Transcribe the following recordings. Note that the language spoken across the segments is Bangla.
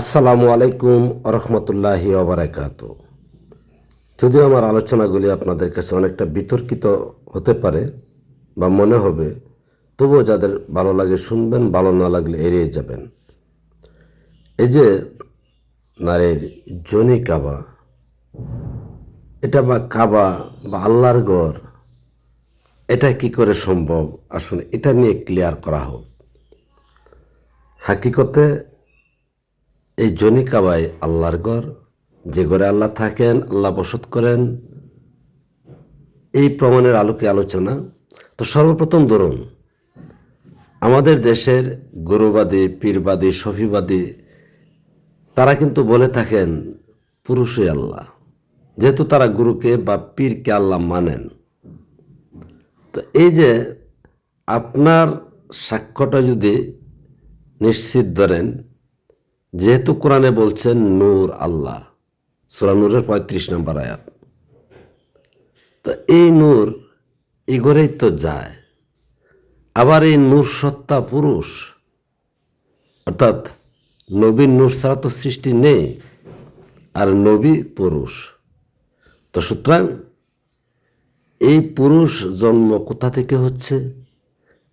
আসসালামু আলাইকুম রহমতুল্লাহি ওবরাকাত যদিও আমার আলোচনাগুলি আপনাদের কাছে অনেকটা বিতর্কিত হতে পারে বা মনে হবে, তবুও যাদের ভালো লাগে শুনবেন, ভালো না লাগলে এড়িয়ে যাবেন। এই যে নারীর জনি কাবা, এটা বা কাবা বা আল্লাহর গড় এটা কি করে সম্ভব? আসুন এটা নিয়ে ক্লিয়ার করা হোক। হাকিকতে এই জনি কাবাই আল্লাহর ঘর, যে ঘরে আল্লাহ থাকেন, আল্লাহ বসত করেন, এই প্রমাণের আলোকে আলোচনা। তো সর্বপ্রথম ধরুন, আমাদের দেশের গুরুবাদী, পীরবাদী, সফিবাদী, তারা কিন্তু বলে থাকেন, পুরুষই আল্লাহ। যেহেতু তারা গুরুকে বা পীরকে আল্লাহ মানেন। তো এই যে আপনার সাক্ষ্যটা যদি নিশ্চিত ধরেন যেহেতু কোরআনে বলছেন নূর আল্লাহ, সুরা নূরের পঁয়ত্রিশ নম্বর আয়াত। তো এই নূর ইগরেই তো যায়। আবার এই নূর সত্তা পুরুষ, অর্থাৎ নবীর নূর ছাড়া তো সৃষ্টি নেই, আর নবী পুরুষ। তো সুতরাং এই পুরুষ জন্ম কোথা থেকে হচ্ছে?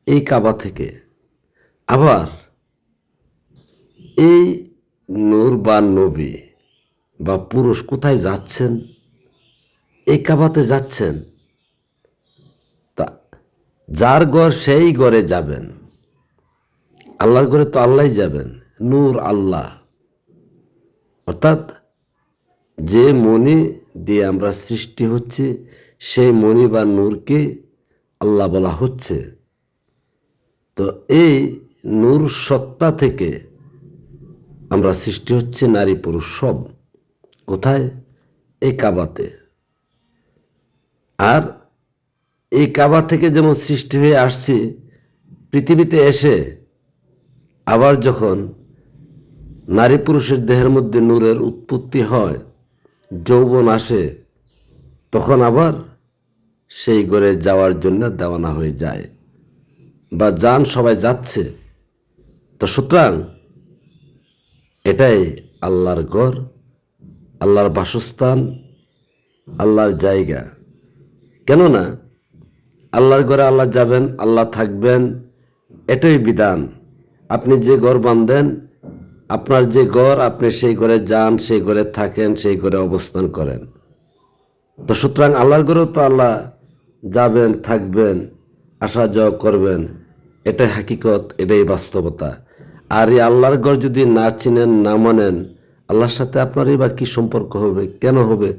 এই কাবা থেকে। আবার এই নূর বা নবী বা পুরুষ কোথায় যাচ্ছেন? এই কাবাতে যাচ্ছেন। তা যার ঘর সেই ঘরে যাবেন। আল্লাহর ঘরে তো আল্লাহই যাবেন, নূর আল্লাহ। অর্থাৎ যে মনি দিয়ে আমরা সৃষ্টি হচ্ছে, সেই মনি বা নূরকে আল্লাহ বলা হচ্ছে। তো এই নূর সত্তা থেকে আমরা সৃষ্টি হচ্ছে নারী পুরুষ সব। কোথায়? এই কাবাতে। আর এই কাবা থেকে যেমন সৃষ্টি হয়ে আসছে, পৃথিবীতে এসে আবার যখন নারী পুরুষের দেহের মধ্যে নূরের উৎপত্তি হয়, যৌবন আসে, তখন আবার সেই ঘরে যাওয়ার জন্য দেওয়ানা হয়ে যায়। বা যান সবাই যাচ্ছে। তো সুতরাং এটাই আল্লাহর ঘর, আল্লাহর বাসস্থান, আল্লাহর জায়গা। কেননা আল্লাহর ঘরে আল্লাহ যাবেন, আল্লাহ থাকবেন, এটাই বিধান। আপনি যে ঘর বাঁধেন, আপনার যে ঘর, আপনি সেই ঘরে যান, সেই ঘরে থাকেন, সেই ঘরে অবস্থান করেন। তো সুতরাং আল্লাহর ঘরেও তো আল্লাহ যাবেন, থাকবেন আসা যাওয়া করবেন। এটাই হাকিকত, এটাই বাস্তবতা। আর এই আল্লাহর গড় যদি না চিনেন, না মানেন, আল্লাহর সাথে আপনারই বা কী সম্পর্ক হবে? কেন হবে?